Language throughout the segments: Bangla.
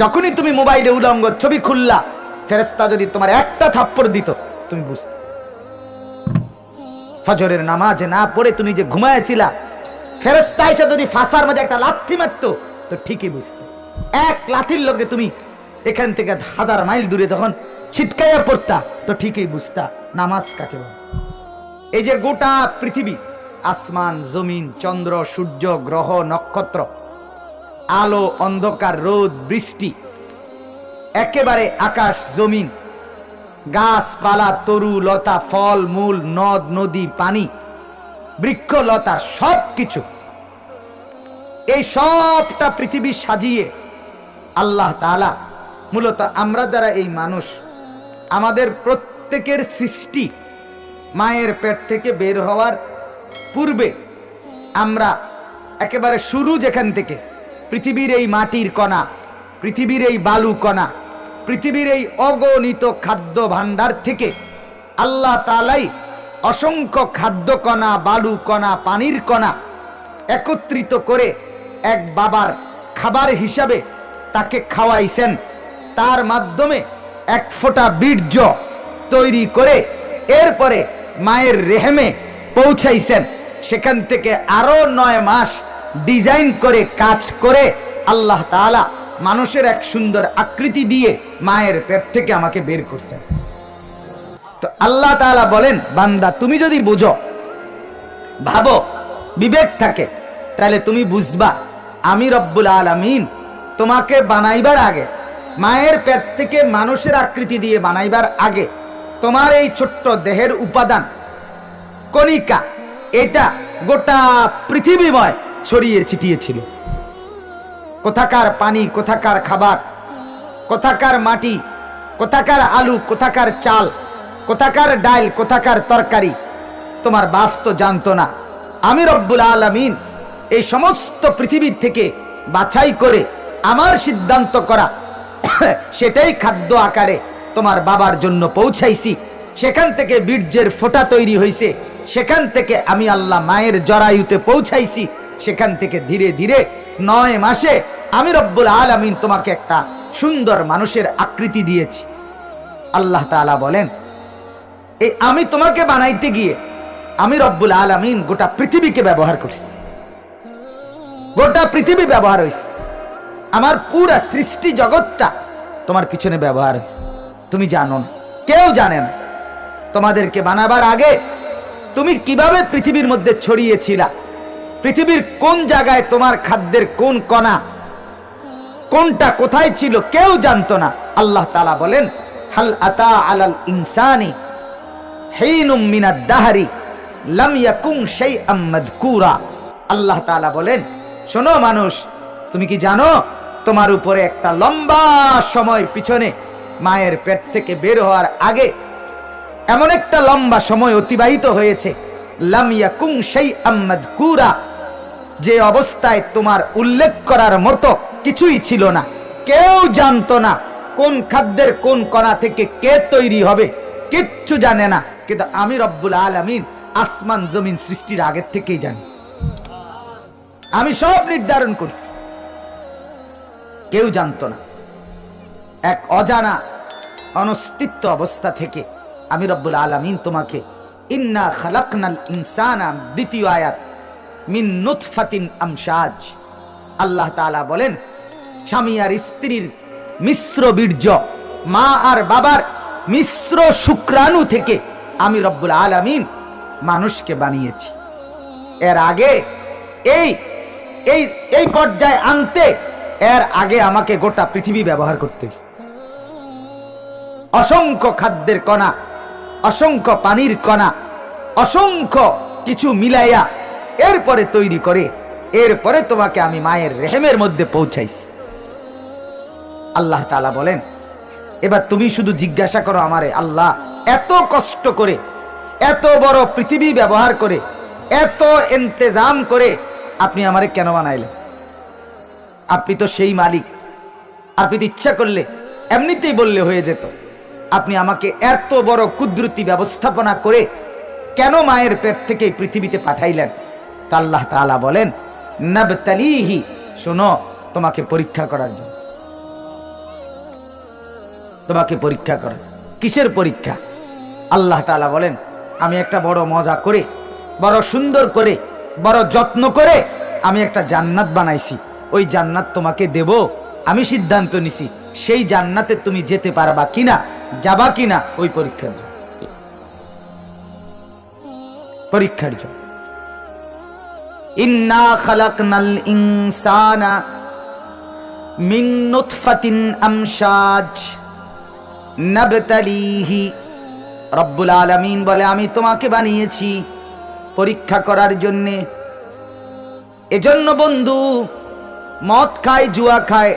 যখনই তুমি মোবাইলে উলঙ্গ ছবি খুললা ফেরেস্তা যদি তোমার একটা থাপ্পড় দিত, তুমি বুঝতে। ফজরের নামাজে না পড়ে তুমি যে ঘুমায়েছিলা ফেরেস্তা এসে যদি ফাঁসার মধ্যে একটা লাথি মারতো, তো ঠিকই বুঝতে। এক লাথির লগে তুমি এখান থেকে হাজার মাইল দূরে যখন ছিটকাইয়া পড়তা, তো ঠিকই বুঝতা নামাজ কাকে বলে। এই যে গোটা পৃথিবী, আসমান, জমিন, চন্দ্র, সূর্য, গ্রহ, নক্ষত্র আলো, অন্ধকার, রোদ, বৃষ্টি, একেবারে আকাশ, জমিন, গাছপালা, তরু, লতা, ফল, মূল, নদ, নদী, পানি, বৃক্ষ, লতা সব কিছু এই সবটা পৃথিবী সাজিয়ে আল্লাহ তাআলা, মূলত আমরা যারা এই মানুষ, আমাদের প্রত্যেকের সৃষ্টি মায়ের পেট থেকে বের হওয়ার পূর্বে আমরা একেবারে শুরু যেখান থেকে পৃথিবীর এই মাটির কণা, পৃথিবীর এই বালু কণা, পৃথিবীর এই অগণিত খাদ্য ভাণ্ডার থেকে আল্লাহ তালাই অসংখ্য খাদ্য কণা, বালু কণা, পানির কণা একত্রিত করে এক বাবার খাবার হিসাবে তাকে খাওয়াইছেন। তার মাধ্যমে এক ফোঁটা বীর্য তৈরি করে এরপরে মায়ের রেহেমে পৌঁছাইছেন। সেখান থেকে আরও নয় মাস ডিজাইন করে, কাজ করে আল্লাহ তাআলা মানুষের এক সুন্দর আকৃতি দিয়ে মায়ের পেট থেকে আমাকে বের করছেন। তো আল্লাহ তাআলা বলেন, বান্দা, তুমি যদি বুঝো, ভাবো, বিবেক থাকে, তাহলে তুমি বুঝবা, আমি রব্বুল আলামিন তোমাকে বানাইবার আগে, মায়ের পেট থেকে মানুষের আকৃতি দিয়ে বানাইবার আগে, তোমার এই ছোট্ট দেহের উপাদান, কণিকা, এটা গোটা পৃথিবীময় ছড়িয়ে ছিটিয়েছিল। কোথাকার পানি, কোথাকার খাবার, কোথাকার মাটি, কোথাকার আলু, কোথাকার চাল, কোথাকার ডাল কোথাকার তরকারি, তোমার বাপ তো জানতো না। আমি রব্বুল আলমিন এই সমস্ত পৃথিবীর থেকে বাছাই করে আমার সিদ্ধান্ত করা, সেটাই খাদ্য আকারে তোমার বাবার জন্য পৌঁছাইছি। সেখান থেকে বীর্যের ফোঁটা তৈরি হয়েছে সেখান থেকে আমি আল্লাহ মায়ের জরায়ুতে পৌঁছাইছি। সেখান থেকে ধীরে ধীরে নয় মাসে আমি রব্বুল আলমিন তোমাকে একটা সুন্দর মানুষের আকৃতি দিয়েছি। আল্লাহ তাআলা বলেন, এই আমি তোমাকে বানাইতে গিয়ে আমি রব্বুল আলমিন গোটা পৃথিবীকে ব্যবহার করছি। গোটা পৃথিবী ব্যবহার হয়েছে। আমার পুরা সৃষ্টি জগৎটা তোমার পিছনে ব্যবহার হয়েছে। তুমি জানো না, কেউ জানে না। তোমাদেরকে বানাবার আগে তুমি কীভাবে পৃথিবীর মধ্যে ছড়িয়েছিলা? পৃথিবীর কোন জায়গায় তোমার খাদ্যের কোন কণা, কোনটা কোথায় ছিল কেউ জানতো না। আল্লাহ তালা বলেন, হাল আতা আলাল ইনসানি হেইনুম মিনাদ দাহারি, লাম ইয়াকুম শাইআম মাযকুরা। আল্লাহ তাআলা বলেন, শোনো মানুষ, তুমি কি জানো, তোমার উপরে একটা লম্বা সময় পিছনে মায়ের পেট থেকে বের হওয়ার আগে এমন একটা লম্বা সময় অতিবাহিত হয়েছে, লাম সেই শাইআম মাযকুরা। যে অবস্থায় তোমার উল্লেখ করার মতো কিছুই ছিল না। কেউ জানতো না কোন খাদ্যের কোন কণা থেকে কে তৈরি হবে। কিচ্ছু জানে না। কিন্তু আমি রব্বুল আলামিন আসমান জমিন সৃষ্টির আগের থেকেই জানি। আমি সব নির্ধারণ করছি। কেউ জানতো না। এক অজানা অনস্তিত্ব অবস্থা থেকে আমি রব্বুল আলামিন তোমাকে, ইন্না খালাকনাল ইনসানা দ্বিতীয় আয়াত মিন নুতফাতিন আমসাজ আল্লাহ তাআলা বলেন, স্বামী আর স্ত্রীর মিশ্র বীর্য, মা আর বাবার মিশ্র শুক্রাণু থেকে আমি রব্বুল আলামিন মানুষকে বানিয়েছি। এর আগে এই এই এই পর্যায়ে আনতে এর আগে আমাকে গোটা পৃথিবী ব্যবহার করতে অসংখ্য খাদ্যের কণা, অসংখ্য পানির কণা, অসংখ্য কিছু মিলাইয়া এরপরে তৈরি করে, এরপরে তোমাকে আমি মায়ের রেহেমের মধ্যে পৌঁছাইছি। আল্লাহ তালা বলেন, এবার তুমি শুধু জিজ্ঞাসা করো আমারে, আল্লাহ, এত কষ্ট করে, এত বড় পৃথিবী ব্যবহার করে, এত ইন্তেজাম করে আপনি আমারে কেন বানাইলেন? আপনি তো সেই মালিক। আপনি তো ইচ্ছা করলে এমনিতেই বললে হয়ে যেত। আপনি আমাকে এত বড় কুদরতি ব্যবস্থাপনা করে কেন মায়ের পেট থেকে পৃথিবীতে পাঠাইলেন? তা আল্লাহ তাআলা বলেন, নাবতালিহি শোনো, তোমাকে পরীক্ষা করার জন্য। তোমাকে পরীক্ষা করা কিসের পরীক্ষা? আল্লাহ তাআলা বলেন, আমি একটা বড় মজা করে, বড় সুন্দর করে, বড় যত্ন করে আমি একটা জান্নাত বানাইছি। ওই জান্নাত তোমাকে দেব, আমি সিদ্ধান্ত নিছি, সেই জান্নাতে তুমি যেতে পারবা কিনা, যাবা কিনা, ওই পরীক্ষার জন্য। পরীক্ষার জন্য। ইন্না খালাকনাল ইনসানা মিন নুতফাতিন আমশাজ নাবতালিহি রব্বুল আলামিন বলে, আমি তোমাকে বানিয়েছি পরীক্ষা করার জন্যে। এজন্য বন্ধু, মদ খায়, জুয়া খায়,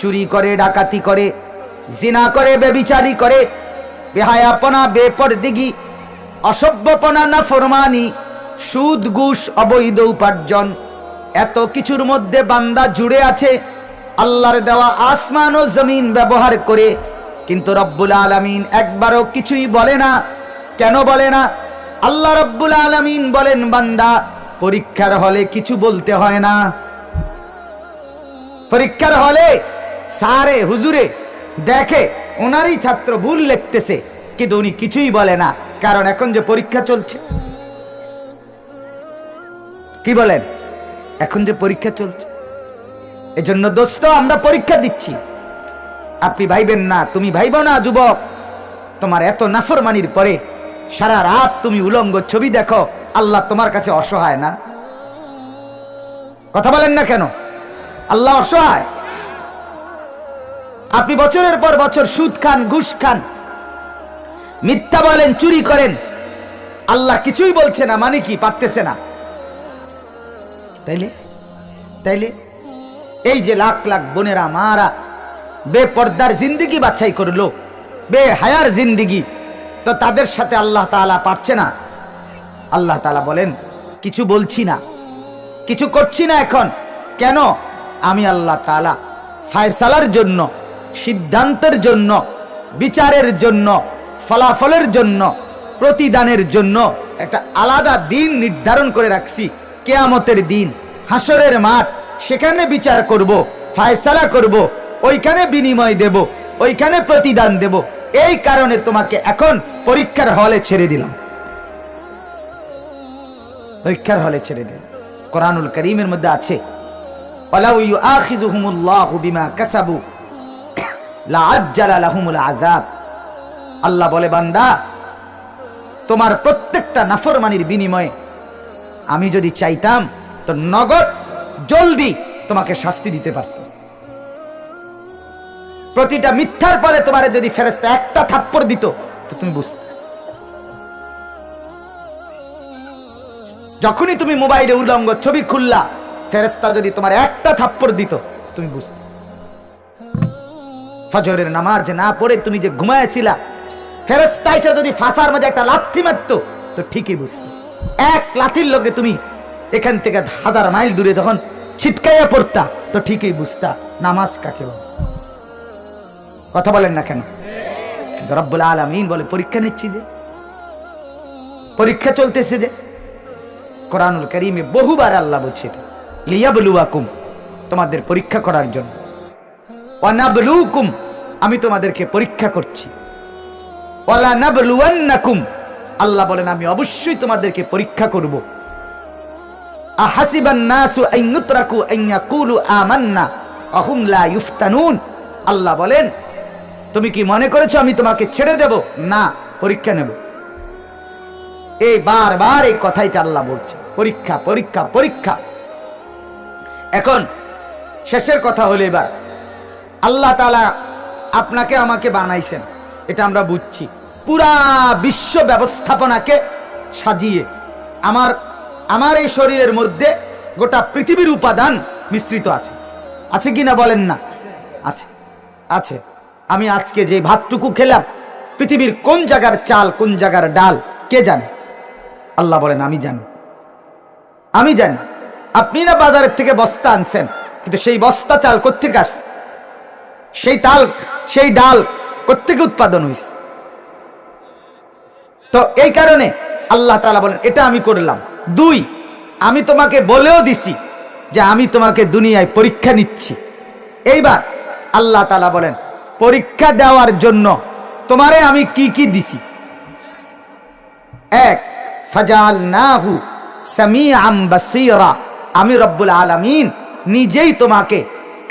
চুরি করে, ডাকাতি করে, জিনা করে, বেবিচারি করে, বেহায়াপনা, বেপরদিগি, অসভ্যপনা না ফরমানি সুদ, ঘুষ, অবৈধ উপার্জন। এত কিছুর মধ্যে বান্দা জুড়ে আছে। আল্লাহর দেওয়া আসমান ও জমিন ব্যবহার করে। কিন্তু রব্বুল আলামিন একবারও কিছুই বলে না। কেন বলে না? আল্লাহ রব্বুল আলামিন বলেন, বান্দা, পরীক্ষার হলে কিছু বলতে হয় না। পরীক্ষার হলে সারে হুজুরে, দেখে, ওনারই ছাত্র ভুল লিখতেছে। কিন্তু উনি কিছুই বলে না। কারণ এখন যে পরীক্ষা চলছে কি বলেন এখন যে পরীক্ষা চলছে। এজন্য দোস্ত, আমরা পরীক্ষা দিচ্ছি। আপনি ভাইবেন না, তুমি ভাইব না, যুবক। তোমার এত নাফরমানির পরে সারা রাত তুমি উলঙ্গ ছবি দেখো, আল্লাহ তোমার কাছে অসহায় না? কথা বলেন না কেন? আল্লাহ অসহায়। আপনি বছরের পর বছর সুদ খান, ঘুষ খান। মিথ্যা বলেন, চুরি করেন। আল্লাহ কিছুই বলছে না মানে কি? পারতেছে না। তাইলে? তাইলে? এই যে লাখ লাখ বোনেরা, মারা, বেপর্দার জিন্দিগি বাছাই করল বে হায়ার জিন্দিগি, তো তাদের সাথে আল্লাহ তাআলা পারছে না? আল্লাহ তাআলা বলেন, কিছু বলছি না, কিছু করছি না এখন। কেন? আমি আল্লাহ তাআলা ফায়সালার জন্য, সিদ্ধান্তের জন্য, বিচারের জন্য, ফলাফলের জন্য, প্রতিদানের জন্য একটা আলাদা দিন নির্ধারণ করে রাখছি। কেয়ামতের দিন হাসরের মাঠ, সেখানে বিচার করব, ফায়সালা করব, ওইখানে বিনিময় দেব, ওইখানে প্রতিদান দেব। এই কারণে তোমাকে এখন পরীক্ষার হলে ছেড়ে দিলাম। পরীক্ষার হলে ছেড়ে দিলাম। কোরআনুল করিমের মধ্যে আছে আল্লাহ বলে, বান্দা, তোমার প্রত্যেকটা নাফরমানির বিনিময়ে আমি যদি চাইতাম, তো নগদ জলদি তোমাকে শাস্তি দিতে পারতাম প্রতিটা মিথ্যার পরে তোমার যদি ফেরেস্তা একটা থাপ্পড় দিত, তো তুমি বুঝতে। যখনই তুমি মোবাইলে উলঙ্গ ছবি খুললা ফেরেস্তা যদি তোমার একটা থাপ্পড় দিত তুমি বুঝতে। ফজরের নামাজ না পড়ে তুমি যে ঘুমায়াছিলা ফেরেস্তা এসে যদি ফাঁসার মধ্যে একটা লাথি মারতো, তো ঠিকই বুঝতে। এক লাথির লগে তুমি এখান থেকে হাজার মাইল দূরে যখন ছিটকাইয়া পড়তা, তো ঠিকই বুঝতা নামাজ কাকে বলে। কথা বলেন না কেন? কিন্তু রব্বুল আলমিন বলে, পরীক্ষা নিচ্ছি যে, পরীক্ষা চলতেছে যে। কোরআনুল করিমে বহুবার আল্লাহ বলছে, লিয়াবলুয়াকুম, তোমাদের পরীক্ষা করার জন্য। অনাবলুকুম আমি তোমাদেরকে পরীক্ষা করছি। নাবলুয়ান্নাকুম আল্লাহ বলেন, আমি অবশ্যই তোমাদেরকে পরীক্ষা করব। আল্লাহ বলেন, তুমি কি মনে করেছ আমি তোমাকে ছেড়ে দেব? না, পরীক্ষা নেব। এই বারবার এই কথাইটা আল্লাহ বলছে, পরীক্ষা পরীক্ষা পরীক্ষা। এখন শেষের কথা হলো এবার, আল্লাহ তালা আপনাকে আমাকে বানাইছেন, এটা আমরা বুঝছি। পুরা বিশ্ব ব্যবস্থাপনাকে সাজিয়ে আমার আমার এই শরীরের মধ্যে গোটা পৃথিবীর উপাদান মিশ্রিত আছে। আছে কি না বলেন না? আছে। আছে। আমি আজকে যে ভাতটুকু খেলাম, পৃথিবীর কোন জায়গার চাল, কোন জায়গার ডাল, কে জানে? আল্লাহ বলেন, আমি জানি। আমি জানি। আপনি না বাজারের থেকে বস্তা আনছেন, কিন্তু সেই বস্তা চাল কোথেকে আসছে? সেই তাল, সেই ডাল কোথেকে উৎপাদন হয়েছে তো এই কারণে আল্লাহ তালা বলেন, এটা আমি করলাম। দুই, আমি তোমাকে বলেও দিছি যে আমি তোমাকে দুনিয়ায় পরীক্ষা নিচ্ছি। এইবার আল্লাহ তালা বলেন, পরীক্ষা দেওয়ার জন্য তোমারে আমি কি কি দিছি? এক ফাজাল নাহু সামি বাসীরা। আমি রব্বুল আলামিন নিজেই তোমাকে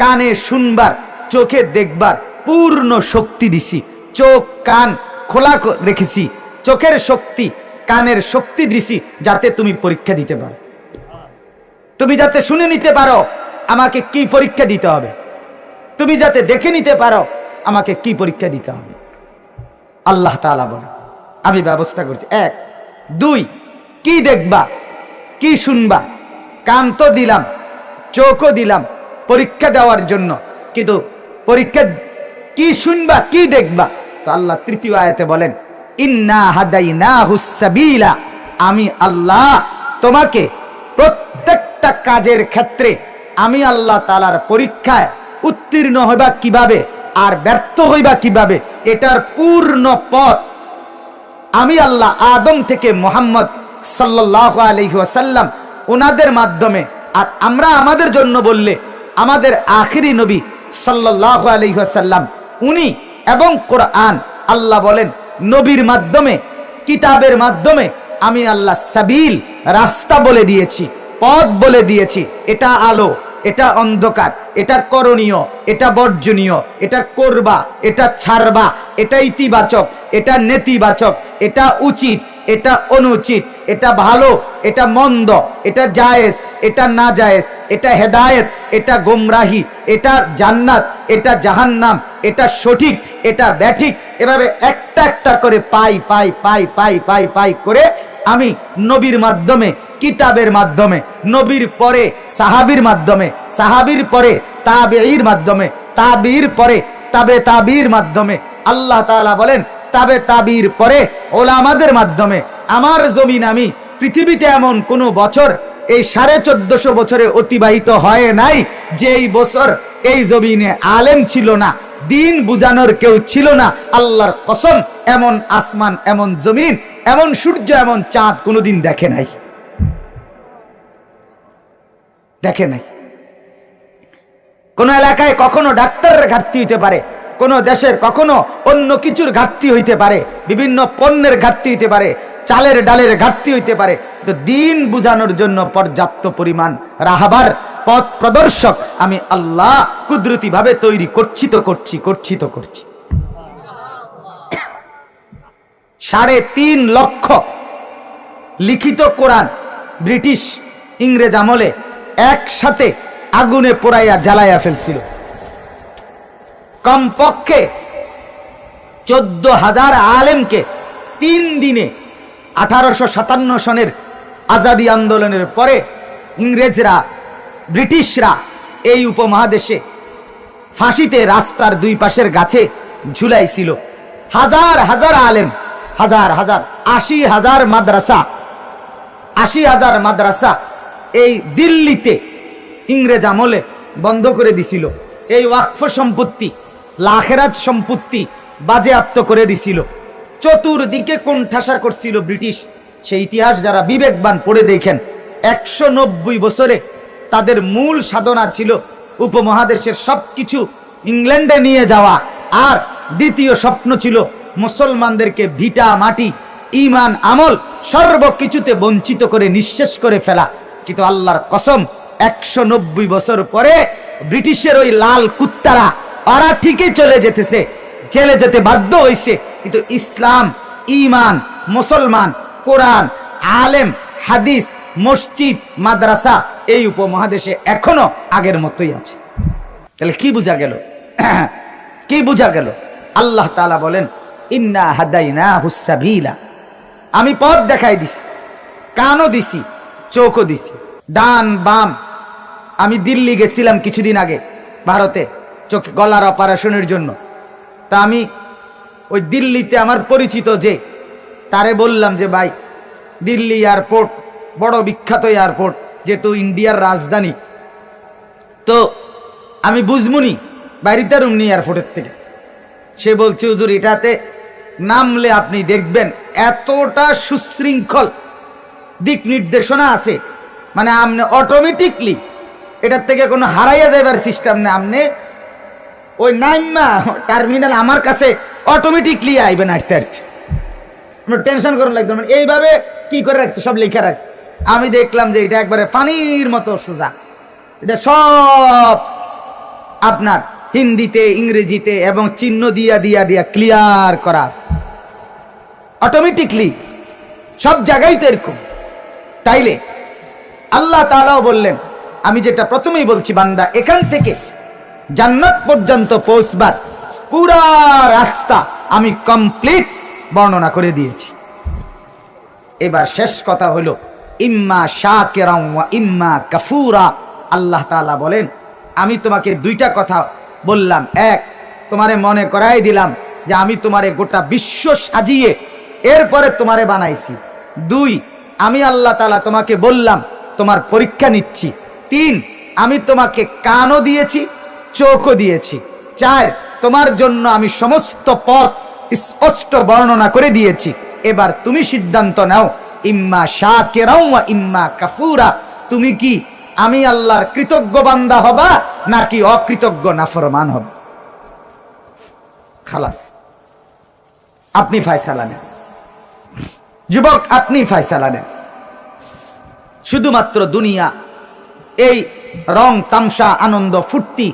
কানে শুনবার, চোখে দেখবার পূর্ণ শক্তি দিছি, চোখ কান খোলা রেখেছি। চোখের শক্তি, কানের শক্তি দিছি যাতে তুমি পরীক্ষা দিতে পারো। তুমি যাতে শুনে নিতে পারো আমাকে কি পরীক্ষা দিতে হবে। তুমি যাতে দেখে নিতে পারো আমাকে কি পরীক্ষা দিতে হবে। আল্লাহ তাআলা বলে আমি ব্যবস্থা করছি। এক, দুই, কি দেখবা, কি শুনবা, কান তো দিলাম, চোখও দিলাম, পরীক্ষা দেওয়ার জন্য। কিন্তু পরীক্ষা, কি শুনবা, কি দেখবা? তো আল্লাহ তৃতীয় আয়াতে বলেন ইন্না আমি আল্লাহ তোমাকে প্রত্যেকটা কাজের ক্ষেত্রে আমি আল্লাহ তালার পরীক্ষায় উত্তীর্ণ হইবা কীভাবে আর ব্যর্থ হইবা কীভাবে, এটার পূর্ণ পথ আমি আল্লাহ আদম থেকে মোহাম্মদ সাল্লাহ আলহিহাসাল্লাম ওনাদের মাধ্যমে, আর আমরা আমাদের জন্য বললে আমাদের আখিরি নবী সাল্লাহ আলহিহাসাল্লাম উনি এবং কোরআন, আল্লাহ বলেন নবীর মাধ্যমে, কিতাবের মাধ্যমে আমি আল্লাহ সাবিল রাস্তা বলে দিয়েছি, পথ বলে দিয়েছি। এটা আলো, এটা অন্ধকার, এটা করণীয়, এটা বর্জনীয়, এটা করবা, এটা ছাড়বা, এটা ইতিবাচক, এটা নেতিবাচক, এটা উচিত এটা অনুচিত, এটা ভালো, এটা মন্দ, এটা জায়েজ, এটা না জায়েজ, এটা হেদায়েত, এটা গোমরাহি, এটা জান্নাত, এটা জাহান্নাম, এটা সঠিক, এটা ব্যাঠিক। এভাবে একটা একটা করে পাই পাই পাই পাই পাই পাই করে আমি নবীর মাধ্যমে, কিতাবের মাধ্যমে, নবীর পরে, সাহাবির মাধ্যমে, সাহাবির পরে, তাবেঈর মাধ্যমে তাবির পরে, তাবে তাবির মাধ্যমে আল্লাহ তাআলা বলেন তাবে তাবির পরে ওলামাদের মাধ্যমে, আমার জমিন আমি পৃথিবীতে এমন কোনো বছর এই সাড়ে চোদ্দশো বছরে অতিবাহিত হয় নাই যে এই বছর এই জমিনে আলেম ছিল না, দিন বুঝানোর কেউ ছিল না, আল্লাহর কসম, এমন আসমান, এমন জমিন, এমন সূর্য, এমন চাঁদ কোনোদিন দেখে নাই। দেখে নাই। কোন এলাকায় কখনো ডাক্তারের ঘাটতি হইতে পারে কোন দেশের কখনো অন্য কিছুর ঘাটতি হইতে পারে, বিভিন্ন পণ্যের ঘাটতি হইতে পারে, চালের ডালের ঘাটতি হইতে পারে। তো দিন বুঝানোর জন্য পর্যাপ্ত পরিমাণ রাহাবার, পথ প্রদর্শক আমি আল্লাহ কুদরতি ভাবে তৈরি করছি তো করছি করছি তো করছি। সাড়ে তিন লক্ষ লিখিত কোরআন ব্রিটিশ ইংরেজ আমলে একসাথে আগুনে পোড়াইয়া জ্বালাইয়া ফেলছিল। কমপক্ষে চোদ্দ হাজার আলেমকে তিন দিনে আঠারোশো সাতান্ন সনের আজাদি আন্দোলনের পরে ইংরেজরা, ব্রিটিশরা এই উপমহাদেশে ফাঁসিতে রাস্তার দুই পাশের গাছে ঝুলাইছিল। হাজার হাজার আলেম, হাজার হাজার, আশি হাজার মাদ্রাসা, আশি হাজার মাদ্রাসা এই দিল্লিতে ইংরেজ আমলে বন্ধ করে দিছিল। এই ওয়াকফ সম্পত্তি লাখেরাত সম্পত্তি বাজেয়াপ্ত করে দিছিল। চতুর্দিকে কোণঠাসা করছিল ব্রিটিশ। সেই ইতিহাস যারা বিবেকবান পড়ে দেখেন একশো নব্বই বছরে তাদের মূল সাধনা ছিল উপমহাদেশের সব কিছু ইংল্যান্ডে নিয়ে যাওয়া। আর দ্বিতীয় স্বপ্ন ছিল মুসলমানদেরকে ভিটা, মাটি ইমান আমল সর্বকিছুতে বঞ্চিত করে নিঃশেষ করে ফেলা। কিন্তু আল্লাহর কসম একশো নব্বই বছর পরে ব্রিটিশের ওই লাল কুত্তারা ওরা ঠিকই চলে যেতেছে, জেলে যেতে বাধ্য হয়েছে কিন্তু ইসলাম, ইমান, মুসলমান, কোরআন, আলেম, হাদিস, মসজিদ, মাদ্রাসা এই উপমহাদেশে এখনও আগের মতোই আছে। তাহলে কি বোঝা গেল? কি বোঝা গেল? আল্লাহ তালা বলেন, ইন্না হাদাইনা হুসাবিলা আমি পথ দেখাই দিছি, কানও দিছি, চোখও দিছি, ডান বাম। আমি দিল্লি গেছিলাম কিছুদিন আগে, ভারতে। চোখ গলার অপারেশনের জন্য। তা আমি ওই দিল্লিতে আমার পরিচিত যে, তারে বললাম যে, ভাই, দিল্লি এয়ারপোর্ট, বড় বিখ্যাত এয়ারপোর্ট, যেহেতু ইন্ডিয়ার রাজধানী। তো আমি বুঝমুনি বাইরিতে রুমনি এয়ারপোর্টের থেকে। সে বলছে, হুজুর, এটাতে নামলে আপনি দেখবেন এতটা সুশৃঙ্খল দিক নির্দেশনা আছে। মানে আপনি অটোমেটিকলি এটার থেকে কোনো হারাইয়া যাইবার সিস্টেম না আপনি ওই নাইমা টার্মিনাল আমার কাছে অটোমেটিকলি আইবে নাড়তে নাড়তে টেনশন করুন লাগবে না। এইভাবে কি করে রাখছে? সব লেখা রাখছে। আমি দেখলাম যে এটা একবারে পানির মতো সোজা। এটা সব আপনার হিন্দিতে, ইংরেজিতে এবং চিহ্ন দিয়া দিয়া দিয়া ক্লিয়ার করা আছে। অটোমেটিকলি সব জায়গায় তো এরকম। তাইলে আল্লাহ তাআলাও বললেন, আমি যেটা প্রথমেই বলছি বান্দা, এখান থেকে জান্নাত পর্যন্ত পৌঁছবার পুরা রাস্তা আমি কমপ্লিট বর্ণনা করে দিয়েছি। এবার শেষ কথা হলো, ইম্মা শাকিরাম ওয়া ইম্মা কাফুরা। আল্লাহ তালা বলেন, আমি তোমাকে দুইটা কথা বললাম। এক, তোমারে মনে করাই দিলাম যে আমি তোমারে গোটা বিশ্ব সাজিয়ে এরপরে তোমারে বানাইছি। দুই, আমি আল্লাহ তালা তোমাকে বললাম, তোমার পরীক্ষা নিচ্ছি। তিন, আমি তোমাকে কানও দিয়েছি চোখও দিয়েছি। চার, তোমার জন্য আমি সমস্ত পথ স্পষ্ট বর্ণনা করে দিয়েছি। এবার তুমি সিদ্ধান্ত নাও, ইম্মা শাকিরাও ওয়া ইম্মা কাফুরা। তুমি কি আমি আল্লাহর কৃতজ্ঞ বান্দা হবা, নাকি অকৃতজ্ঞ নাফরমান হবে? খালাস, আপনি ফায়সালা নেন। যুবক, আপনি ফায়সালা নেন। শুধুমাত্র দুনিয়া, এই রং, তামসা, আনন্দ, ফুর্তি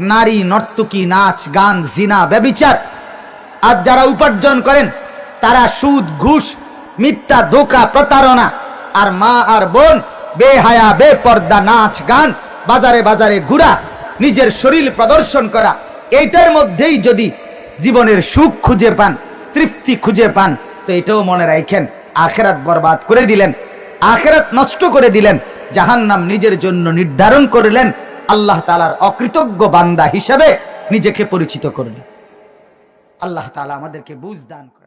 নারী, নর্তকী, নাচ, গান, জিনা, ব্যবিচার। আর যারা উপার্জন করেন, তারা সুদ, ঘুষ, মিথ্যা, ধোকা, প্রতারণা। আর মা আর বোন, বেহায়া, বেপর্দা, নাচ, গান, বাজারে বাজারে ঘুরা, নিজের শরীর প্রদর্শন করা, এইটার মধ্যেই যদি জীবনের সুখ খুঁজে পান, তৃপ্তি খুঁজে পান, তো এটাও মনে রাখেন, আখেরাত বরবাদ করে দিলেন, আখেরাত নষ্ট করে দিলেন, জাহান্নাম নিজের জন্য নির্ধারণ করলেন আল্লাহ তালার অকৃতজ্ঞ বান্দা হিসাবে নিজেকে পরিচিত করলেন আল্লাহ তালা আমাদেরকে বুঝ দান করুন।